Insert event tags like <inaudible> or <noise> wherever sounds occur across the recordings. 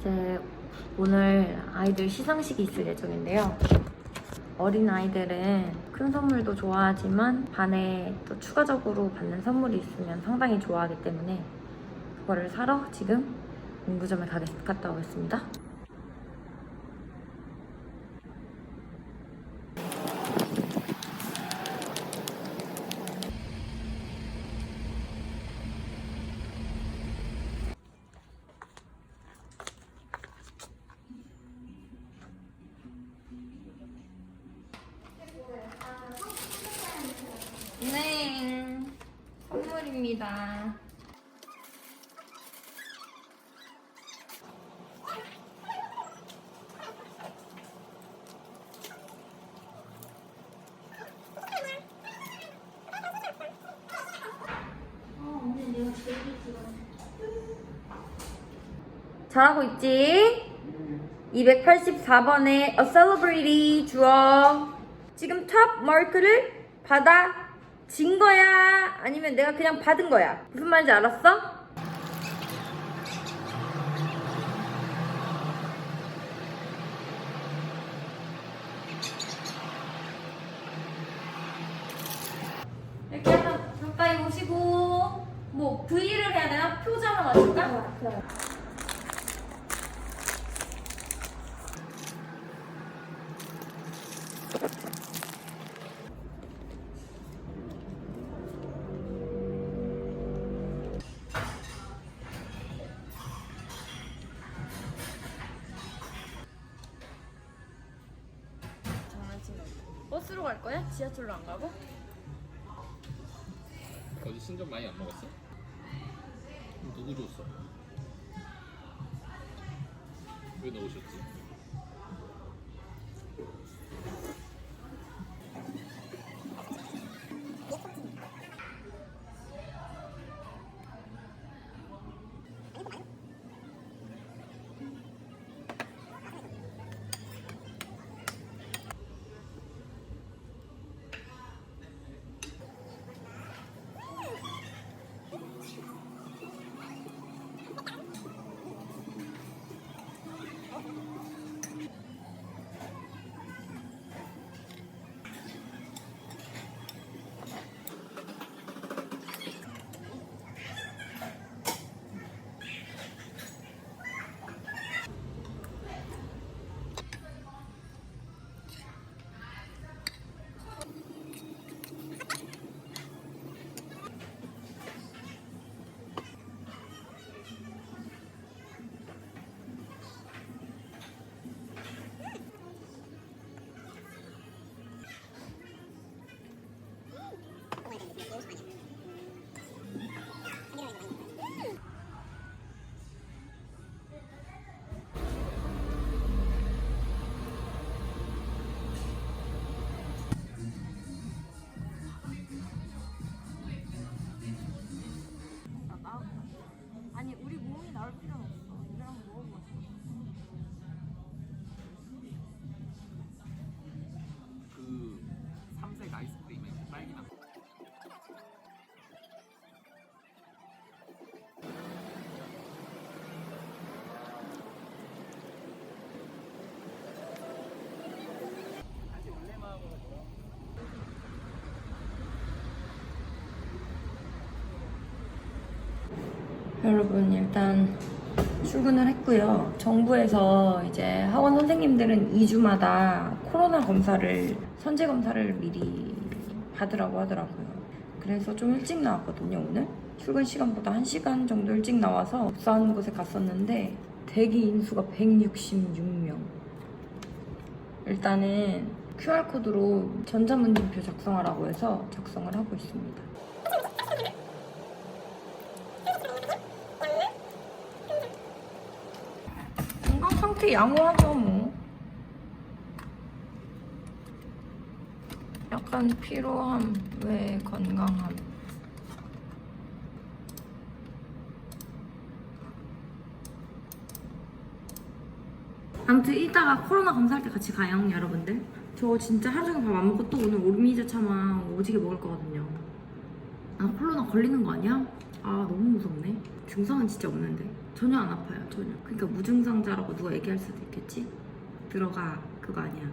이제 오늘 아이들 시상식이 있을 예정인데요. 어린 아이들은 큰 선물도 좋아하지만 반에 또 추가적으로 받는 선물이 있으면 상당히 좋아하기 때문에 그거를 사러 지금 문구점에 가겠- 갔다 오겠습니다. 네, 선물입니다. 잘하고 있지? 284번에 A Celebrity 주어. 지금 탑 마크를 받아 진 거야? 아니면 내가 그냥 받은 거야? 무슨 말인지 알았어? 이렇게 약간 가까이 오시고 뭐 V를 해야 되나? 표정을 맞출까? 거야? 지하철로 안 가고? 어제 신전 많이 안 먹었어? 누구 줬어? 왜 넣으셨지? 여러분 일단 출근을 했고요. 정부에서 이제 학원 선생님들은 2주마다 코로나 검사를 선제 검사를 미리 받으라고 하더라고요. 그래서 좀 일찍 나왔거든요 오늘. 출근 시간보다 1시간 정도 일찍 나와서 업사하는 곳에 갔었는데 대기 인수가 166명. 일단은 QR코드로 전자문진표 작성하라고 해서 작성을 하고 있습니다. 건강 상태 양호하죠 뭐. 약간 피로함 외 건강함. 아무튼 이따가 코로나 검사할 때 같이 가요 여러분들. 저 진짜 하루 종일 밥 안 먹고 또 오늘 오르미자 차만 오지게 먹을 거거든요. 아 코로나 걸리는 거 아니야? 아 너무 무섭네. 증상은 진짜 없는데. 전혀 안 아파요. 전혀. 그러니까 무증상자라고 누가 얘기할 수도 있겠지. 들어가 그거 아니야.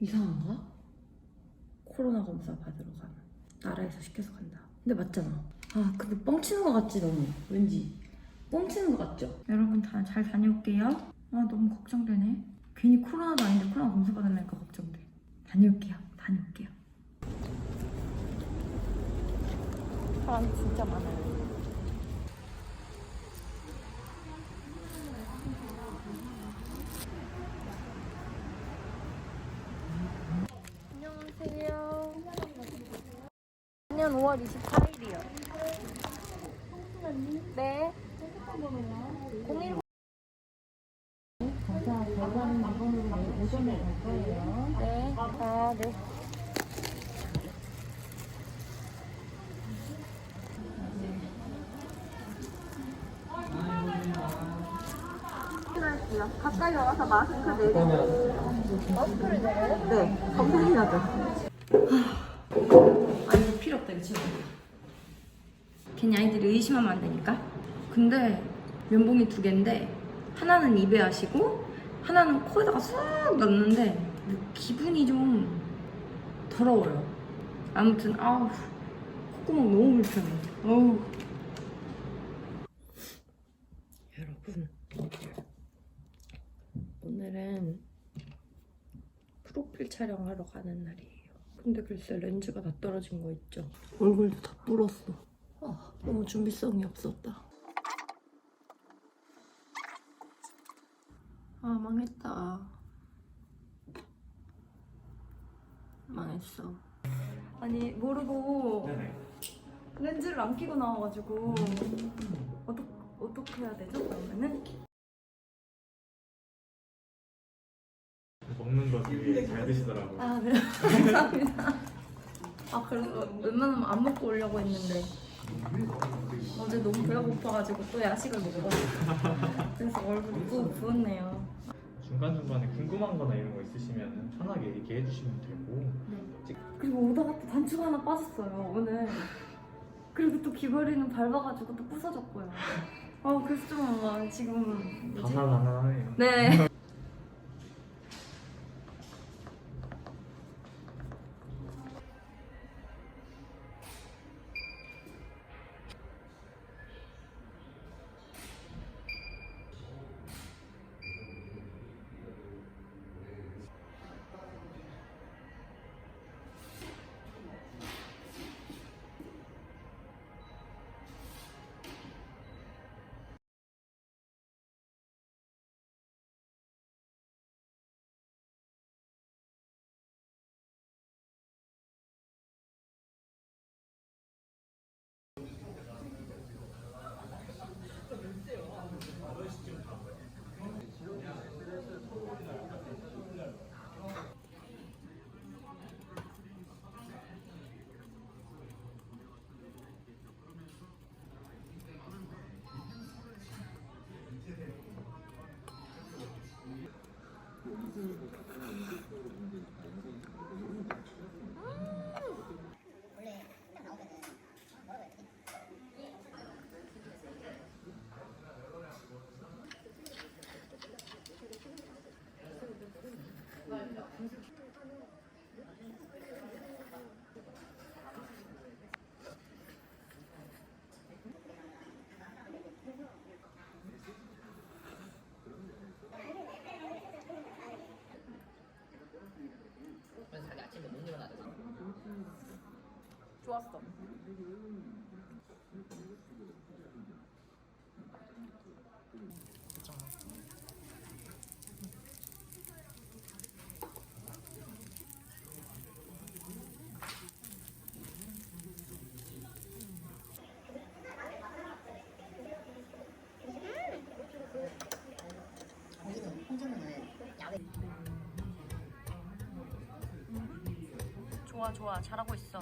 이상한가? 코로나 검사 받으러 가면 나라에서 시켜서 간다. 근데 맞잖아. 아 근데 뻥치는 것 같지 너무 왠지 뻥치는 것 같죠? 여러분 다 잘 다녀올게요. 아 너무 걱정되네. 괜히 코로나도 아닌데 코로나 검사 받으려니까 걱정돼. 다녀올게요. 다녀올게요. 사람 진짜 많아요. 안녕하세요. 작년 5월 24일이요. 네. 010 네. 아, 네. 가까이 와서 마스크 내리고 마스크를 내려요? 네 감사해야죠 아니 필요 없다 이거 괜히 아이들이 의심하면 안 되니까 근데 면봉이 두 개인데 하나는 입에 하시고 하나는 코에다가 쑥 넣는데 기분이 좀 더러워요 아무튼 아우 콧구멍 너무 불편해 어우 여러분 오늘은 프로필 촬영하러 가는 날이에요. 근데 글쎄 렌즈가 다 떨어진 거 있죠? 얼굴도 다 불었어. 아, 너무 준비성이 없었다. 망했다. 망했어. 아니 모르고 렌즈를 안 끼고 나와가지고 어떻게 어떻게 해야 되죠 그러면은? 먹는 거 되게 잘 드시더라고요. 아, 네. <laughs> 감사합니다. 아, 그래서 웬만하면 안 먹고 오려고 했는데 어제 너무 배가 고파가지고 또 야식을 먹고 그래서 얼굴이 또 부었네요. 중간중간에 궁금한 거나 이런 거 있으시면 편하게 얘기해 주시면 되고 그리고 오다가 또 단추가 하나 빠졌어요, 오늘. 그리고 또 귀걸이는 밟아가지고 또 부서졌고요. 아, 그래서 좀 아, 지금 뭐지? 하나하 나해요. 네. 좋았어. 좋아 좋아 잘하고 있어.